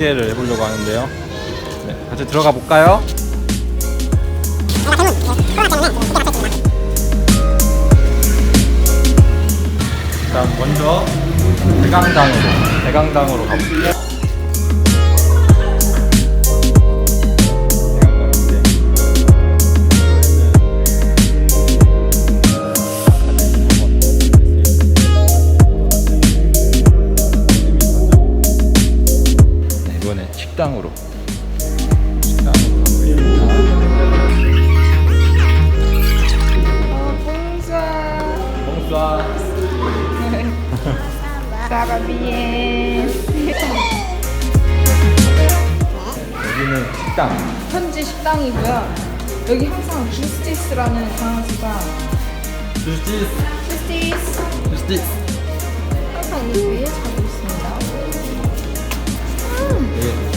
소개를 해보려고 하는데요. 네, 같이 들어가 볼까요? 일단 먼저 대강당으로 대강당으로 가볼게요. Ça va bien. 여기는 식당 현지 식당이고요. 여기 항상 주스티스라는 강아지가 주스티스 주스티스 주스티스 항상 이 위에 자고 있습니다. 네.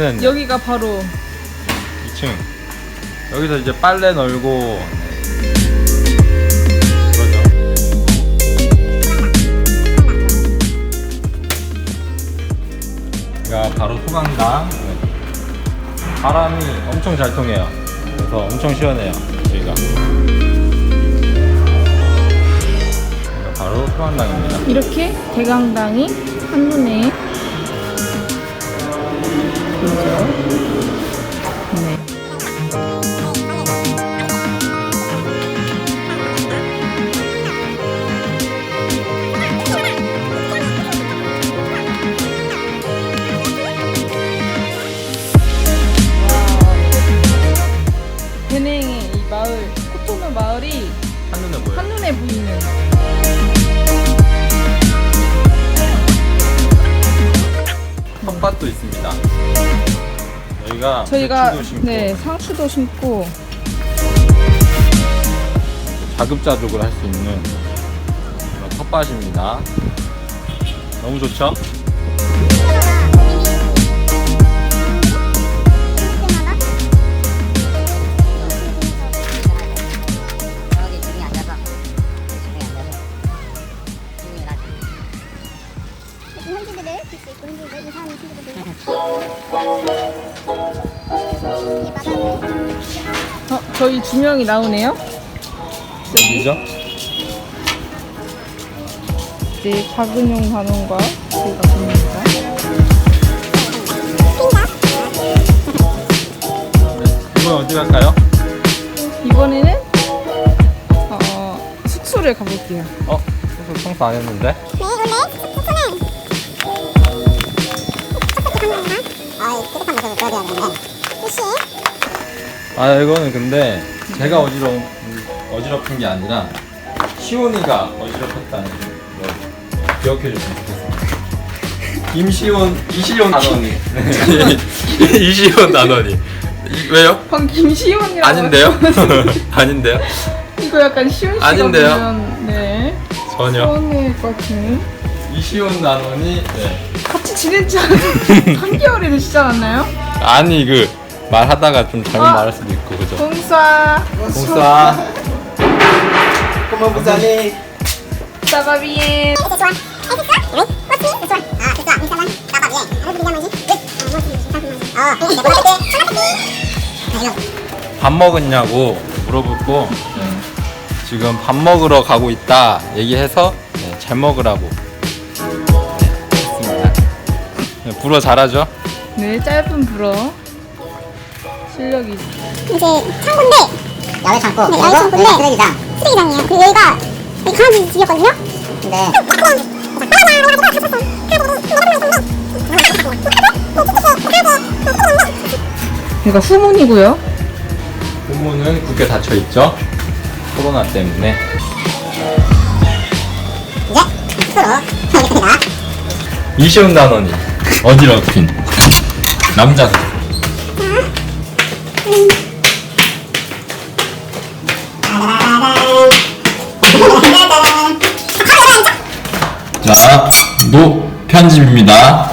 여기는 여기가 바로 2층. 여기서 이제 빨래 널고. 네. 그러죠. 여기가 바로 소강당. 네. 바람이 엄청 잘 통해요. 그래서 엄청 시원해요 여기가. 여기가 바로 소강당입니다. 이렇게 대강당이 한눈에 보이죠? 네. 은행의 이 마을, 코토노 마을이 한눈에 보여요 한눈에 보이는 텃밭도 있습니다 여기가 저희가 배추도 심고 네 상추도 심고 자급자족을 할 수 있는 그런 텃밭입니다. 너무 좋죠? 저기 중에 앉아서 중에 앉아서 중에 나 현지들을 볼수 있고 현지들 이사하는 친구들 이 저희 두 명이 나오네요. 여기죠? 이제 박은용 단원과 제가 봅니다. 이번 어디 갈까요? 이번에는 어, 숙소를 가볼게요. 어? 소속 청소 안 했는데? 네 원래 숙소는 첫 번째 방문이나 아 혹시 아 이거는 근데 제가 어지러운 어지럽힌 게 아니라 시온이가 어지럽혔다는 걸 기억해 줬으면 좋겠습니다. 김시온 이시온 단원이 이시온 단원이 이- 왜요? 방 김시온이라고 아닌데요? 아닌데요? 이거 약간 시온 씨가 아닌데요? 보면 네 전혀 서운해할 것 같은 이시온 단원이 네. 같이 지낸 지 한 3개월이 되시지 않았나요? 아니 그 말하다가 좀 잘못 아. 말할 수도 있고 그죠? 봉사 봉사 vous allez 사바비엔 Eh. Ah. Euh. Oh, 밥 먹었냐고 물어보고 지금 밥 먹으러 가고 있다 얘기해서 네, 잘 먹으라고 네, 했습니다. 네, 불어 잘하죠? 네 짧은 불어 실력이. 이제 창고인데 야외 창고 네, 야외 창고인데 여기 쓰레기장 쓰레기장이에요. 그리고 여기가 여기 강아지 집이었거든요. 근데 여기가 후문이고요. 후문은 굳게 닫혀 있죠. 코로나 때문에. 이제 서로 하겠습니다. 이시훈 단원이 어지럽힌 남자. 자, 노 편집입니다.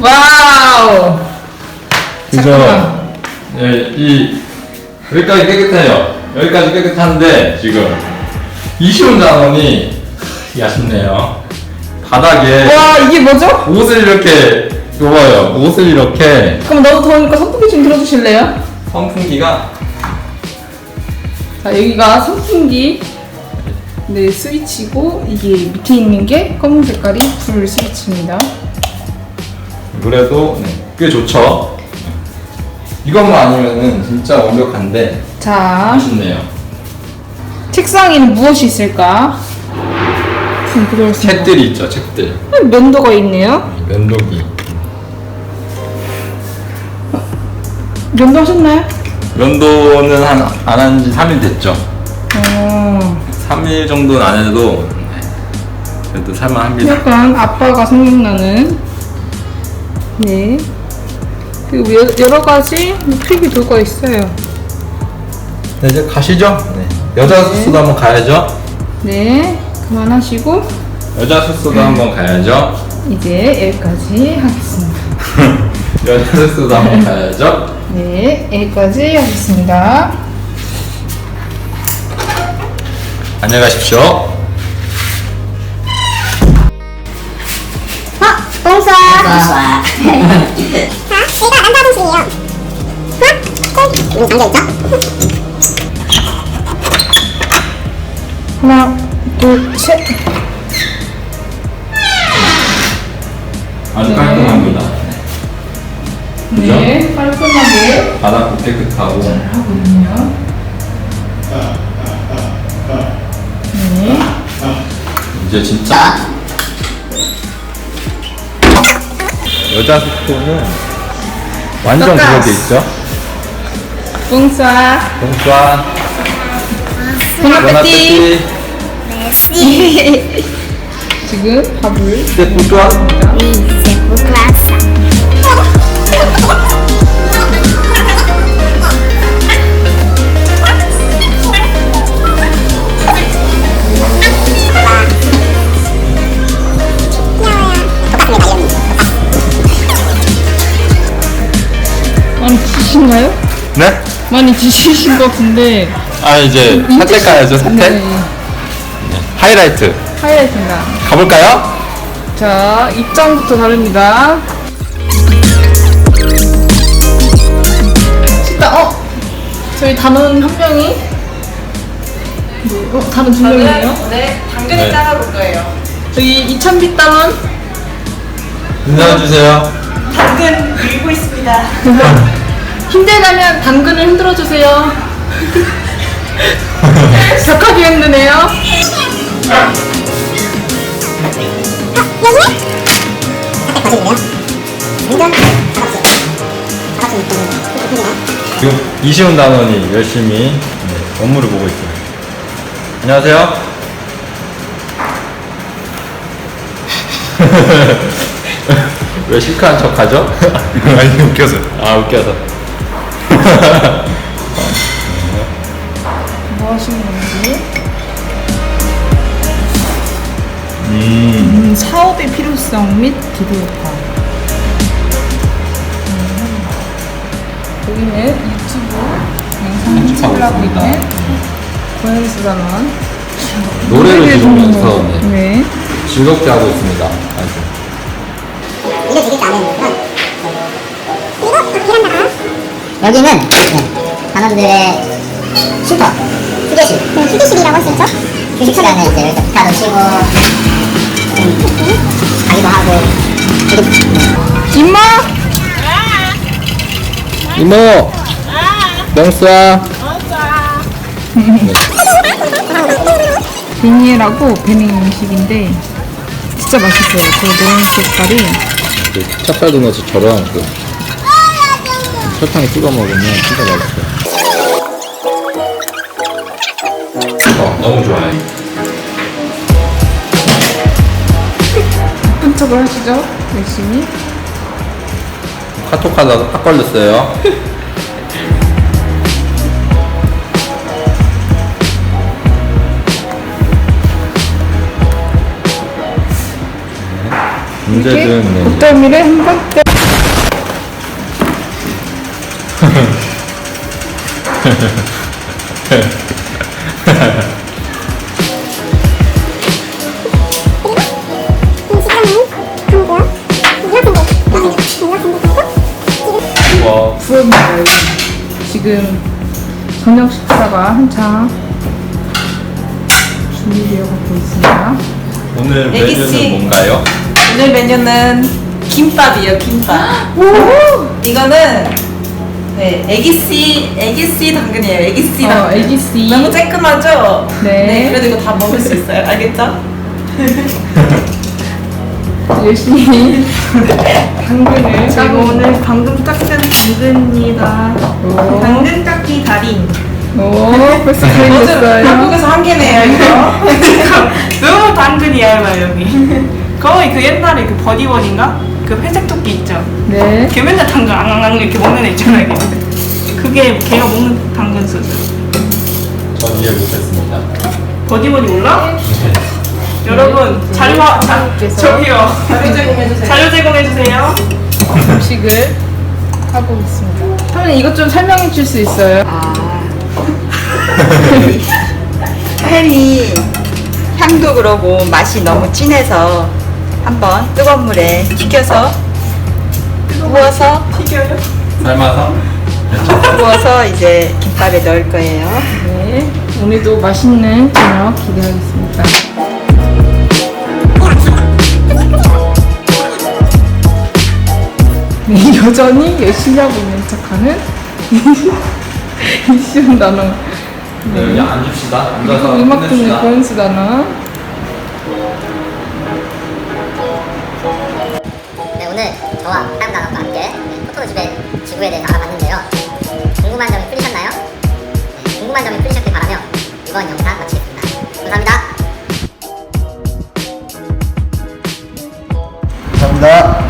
와우. 그죠? 잠깐만. 예, 이 여기까지 깨끗해요. 여기까지 깨끗한데 지금 이시훈 단원이 아쉽네요. 바닥에 와 이게 뭐죠? 옷을 이렇게 입어요. 옷을 이렇게 그럼 너무 더우니까 선풍기 좀 틀어주실래요? 선풍기가 자 여기가 선풍기 네 스위치고 이게 밑에 있는 게 검은 색깔이 불 스위치입니다. 그래도 네, 꽤 좋죠. 이것만 아니면은 진짜 완벽한데 자 아쉽네요. 책상 위는 무엇이 있을까? 좀. 책들이 있죠, 책들. 면도가 있네요. 면도기. 면도 하셨나요? 면도는 한 안 한 지 3일 됐죠. 어, 3일 정도는 안 해도 네, 그래도 살만합니다. 약간 아빠가 생각나는 네 그리고 여, 여러 가지 필기도가 있어요. 네, 이제 가시죠. 네. 여자 숙소도 한번 가야죠. 네 그만하시고 여자 숙소도 한번 가야죠. 이제 여기까지 하겠습니다. 여자 숙소도 한번 가야죠. 네 여기까지 하겠습니다. 안녕히 가십시오. 어, 봉사. 와 자, 여기가 남자 화장실이에요. 하나, 둘, 여기 앉아있죠? 하나 둘 셋. 그죠? 네 깔끔하게 바닥도 깨끗하고 하고 있네요. 네. 이제 진짜 여자 숙소는 완전. 그렇게 있죠. 봉수아, 보나페티 메시. 지금 밥을 스테프좋아 이제 부끄러웠어. 많이? 네? 많이 드시신 것 같은데 아 이제 사태 가야죠 사태. 네, 하이라이트 하이라이트입니다. 가볼까요? 자 입장부터 다릅니다. 식당 어 저희 단원 한 명이 뭐, 어 단원 두 명이에요? 네, 당근을 네. 잘라볼 거예요. 저희 이찬비 단원 인사해 주세요. 당근 밀고 있습니다. 힘들다면 당근을 흔들어 주세요. 격하게 흔드네요. 여기? 앞에 거실이래요. 운 지금 이시훈 단원이 열심히 네, 업무를 보고 있어요. 안녕하세요. 왜 시크한 척 하죠? 아니 웃겨서. 아 웃겨서. 뭐 하시는 건지? 음. 음, 사업의 필요성 및 기대 효과. 여기는 유튜브 영상 있습니다. 있는 고양이 수단원. 노래를 들으면서 네, 네. 즐겁게 하고 있습니다. 아주. 그리고 아, 베란다가 여기는 네, 단원들의 쉼터 휴게실 네, 휴게실이라고 할 수 있죠? 휴식 시간에 이제 여기서 기타도 치고 좀 가기도 하고 되게 네. 임마! 이모 명수야 베니에라고 베닝 음식인데 진짜 맛있어요. 그 노란 색깔이 그 찹쌀 도넛처럼 그 설탕에 찍어 먹으면 진짜 맛있어요 어, 너무 좋아요 예쁜 척을 하시죠? 열심히. 카톡 하다가 딱 걸렸어요 문제는 네. 목덜미를 한번 떼. 저녁 식사가 한창 준비되어 가고 있습니다. 오늘 애기 메뉴는 씨. 뭔가요? 오늘 메뉴는 김밥이에요, 김밥. 이거는 네, 애기씨, 애기씨 당근이에요, 애기씨 어, 당근. 애기씨. 너무 쬐끔하죠? 네. 그래도 이거 다 먹을 수 있어요, 알겠죠? 열심히 당근을 제가 오늘 방금 깎은 당근입니다. 오. 당근 깎기 달인. 오, 벌써 어제 보이겠어요. 한국에서 한 개네요, 이거. 너무 당근이 얇아요, 여기. 거의 그 옛날에 그 버디원인가? 그 회색 토끼 있죠? 네. 걔 맨날 당근 앙앙 이렇게 먹는 애 있잖아요. 걔. 그게 걔가 먹는 당근 소스. 전 이해 못했습니다 버디버디 몰라? 여러분 자료 자, 저기요 자료 제공해 주세요. 자료 제공해 주세요. 음식을 하고 있습니다. 사모님 이것 좀 설명해 줄 수 있어요? 햄이 향도 그러고 맛이 너무 진해서 한번 뜨거운 물에 튀겨서 구워서 튀겨요? 삶아서 구워서 이제 김밥에 넣을 거예요. 네. 오늘도 맛있는 저녁 기대하겠습니다. 여전히 열심히 하고 있는 척하는 이시훈 단어. 네, 앉읍시다. 앉아서 음, 음악 끝냅시다. 권수 단어. 네, 오늘 저와 다른 단원과 함께 포토집의 지구에 대해 알아봤는데요. 궁금한 점이 풀리셨나요? 네, 궁금한 점이 풀리셨길 바라며 이번 영상 마치겠습니다. 감사합니다. 감사합니다.